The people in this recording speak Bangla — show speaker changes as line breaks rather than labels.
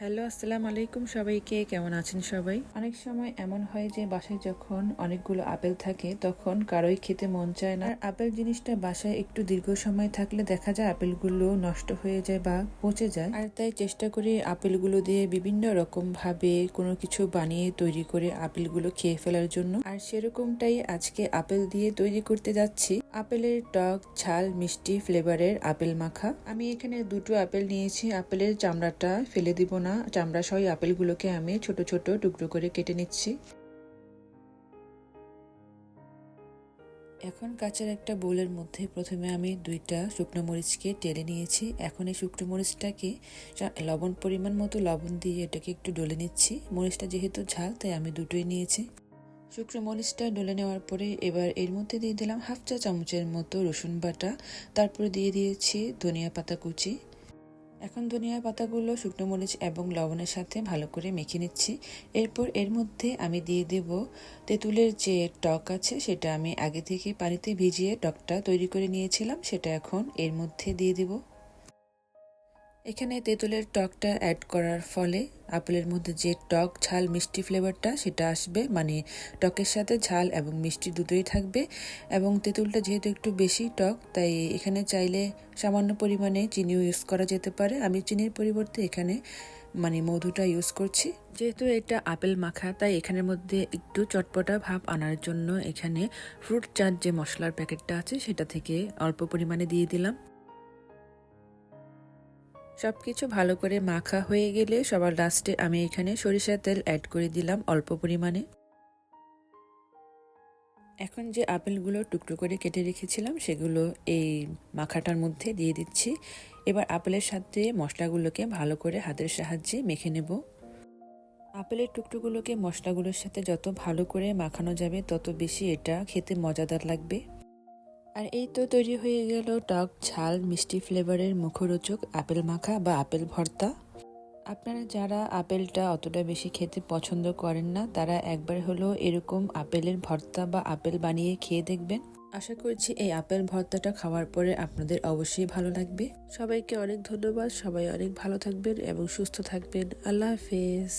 হ্যালো, আসসালামু আলাইকুম সবাইকে। কেমন আছেন সবাই? অনেক সময় এমন হয় যে বাসায় যখন অনেকগুলো আপেল থাকে, তখন কারোই খেতে মন চায় না। আর আপেল জিনিসটা বাসায় একটু দীর্ঘ সময় থাকলে দেখা যায় আপেলগুলো নষ্ট হয়ে যায় বা পচে যায়। আর তাই চেষ্টা করি আপেলগুলো দিয়ে বিভিন্ন রকম ভাবে কোনো কিছু বানিয়ে তৈরি করে আপেলগুলো খেয়ে ফেলার জন্য। আর সেরকমটাই আজকে আপেল দিয়ে তৈরি করতে যাচ্ছি। আপেলের টক, ঝাল, মিষ্টি, ফ্লেভারের আপেল মাখা। আমি এখানে দুটো আপেল নিয়েছি। আপেলের চামড়াটা ফেলে দিব না চামড়া সহ আপেলগুলোকে আমি ছোট ছোট টুকরো করে কেটে নিচ্ছি। এখন কাঁচার একটা বোলের মধ্যে প্রথমে আমি দুইটা শুকনো মরিচকে টেলে নিয়েছি। এখন এই শুকনো মরিচটাকে লবণ পরিমাণ মতো লবণ দিয়ে এটাকে একটু ডলে নিচ্ছি। মরিচটা যেহেতু ঝাল, তাই আমি দুটোই নিয়েছি। শুকনো মরিচটা ডলে নেওয়ার পরে এবার এর মধ্যে দিয়ে দিলাম হাফ চা চামচের মতো রসুন বাটা। তারপরে দিয়ে দিয়েছি ধনিয়া পাতা কুচি। এখন ধনিয়ার পাতাগুলো, শুকনো মরিচ এবং লবণের সাথে ভালো করে মেখে নিচ্ছি। এরপর এর মধ্যে আমি দিয়ে দেব তেঁতুলের যে টক আছে, সেটা আমি আগে থেকে পানিতে ভিজিয়ে টকটা তৈরি করে নিয়েছিলাম, সেটা এখন এর মধ্যে দিয়ে দেব। এখানে তেঁতুলের টকটা অ্যাড করার ফলে আপেলের মধ্যে যে টক, ঝাল, মিষ্টি ফ্লেভারটা সেটা আসবে। মানে টকের সাথে ঝাল এবং মিষ্টি দুটোই থাকবে। এবং তেঁতুলটা যেহেতু একটু বেশি টক, তাই এখানে চাইলে সামান্য পরিমাণে চিনিও ইউজ করা যেতে পারে। আমি চিনির পরিবর্তে এখানে মানে মধুটা ইউজ করছি। যেহেতু এটা আপেল মাখা, তাই এখানের মধ্যে একটু চটপটা ভাব আনার জন্য এখানে ফ্রুট চাট যে মশলার প্যাকেটটা আছে, সেটা থেকে অল্প পরিমাণে দিয়ে দিলাম। সব কিছু ভালো করে মাখা হয়ে গেলে সবার লাস্টে আমি এখানে সরিষার তেল অ্যাড করে দিলাম অল্প পরিমাণে। এখন যে আপেলগুলো টুকরো করে কেটে রেখেছিলাম, সেগুলো এই মাখাটার মধ্যে দিয়ে দিচ্ছি। এবার আপেলের সাথে মশলাগুলোকে ভালো করে হাতের সাহায্যে মেখে নেব। আপেলের টুকরোগুলোকে মশলাগুলোর সাথে যত ভালো করে মাখানো যাবে, তত বেশি এটা খেতে মজাদার লাগবে। আর এই তো তৈরি হয়ে গেল টক ঝাল, মিষ্টি ফ্লেভারের মুখরোচক আপেল মাখা বা আপেল ভর্তা। আপনারা যারা আপেলটা অতটা বেশি খেতে পছন্দ করেন না, তারা একবার হলো এরকম আপেলের ভর্তা বা আপেল বানিয়ে খেয়ে দেখবেন। আশা করছি এই আপেল ভর্তাটা খাওয়ার পরে আপনাদের অবশ্যই ভালো লাগবে। সবাইকে অনেক ধন্যবাদ, সবাই অনেক ভালো থাকবেন এবং সুস্থ থাকবেন। আল্লাহ হাফেজ।